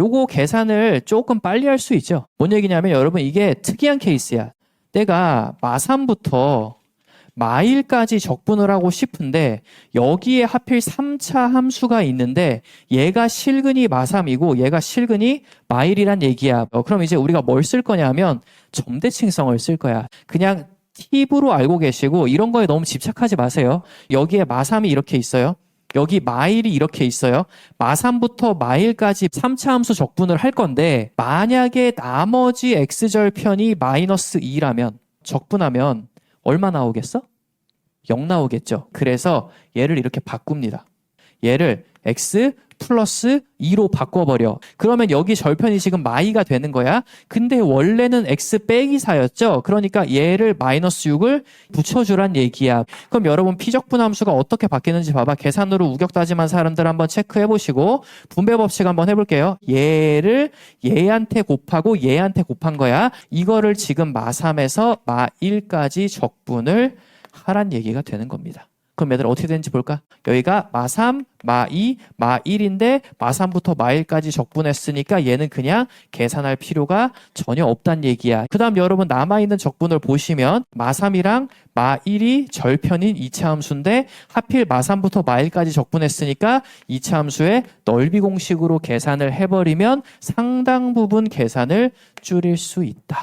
요거 계산을 조금 빨리 할 수 있죠. 뭔 얘기냐면 여러분 이게 특이한 케이스야. 내가 마삼부터 마일까지 적분을 하고 싶은데 여기에 하필 3차 함수가 있는데 얘가 실근이 마삼이고 얘가 실근이 마일이란 얘기야. 어, 그럼 이제 우리가 뭘 쓸 거냐면 점대칭성을 쓸 거야. 그냥 팁으로 알고 계시고 이런 거에 너무 집착하지 마세요. 여기에 마삼이 이렇게 있어요. 여기 마일이 이렇게 있어요. 마삼부터 마일까지 3차 함수 적분을 할 건데 만약에 나머지 x절편이 마이너스 2라면 적분하면 얼마 나오겠어? 0 나오겠죠. 그래서 얘를 이렇게 바꿉니다. 얘를 x 플러스 2로 바꿔버려. 그러면 여기 절편이 지금 마이가 되는 거야. 근데 원래는 x 빼기 4였죠. 그러니까 얘를 마이너스 6을 붙여주란 얘기야. 그럼 여러분 피적분 함수가 어떻게 바뀌는지 봐봐. 계산으로 우격다짐한 사람들 한번 체크해 보시고 분배 법칙 한번 해볼게요. 얘를 얘한테 곱하고 얘한테 곱한 거야. 이거를 지금 마3에서 마1까지 적분을 하란 얘기가 되는 겁니다. 그럼 얘들 어떻게 되는지 볼까? 여기가 마3, 마2, 마1인데 마3부터 마1까지 적분했으니까 얘는 그냥 계산할 필요가 전혀 없단 얘기야. 그 다음 여러분 남아있는 적분을 보시면 마3이랑 마1이 절편인 2차 함수인데 하필 마3부터 마1까지 적분했으니까 2차 함수의 넓이 공식으로 계산을 해버리면 상당 부분 계산을 줄일 수 있다.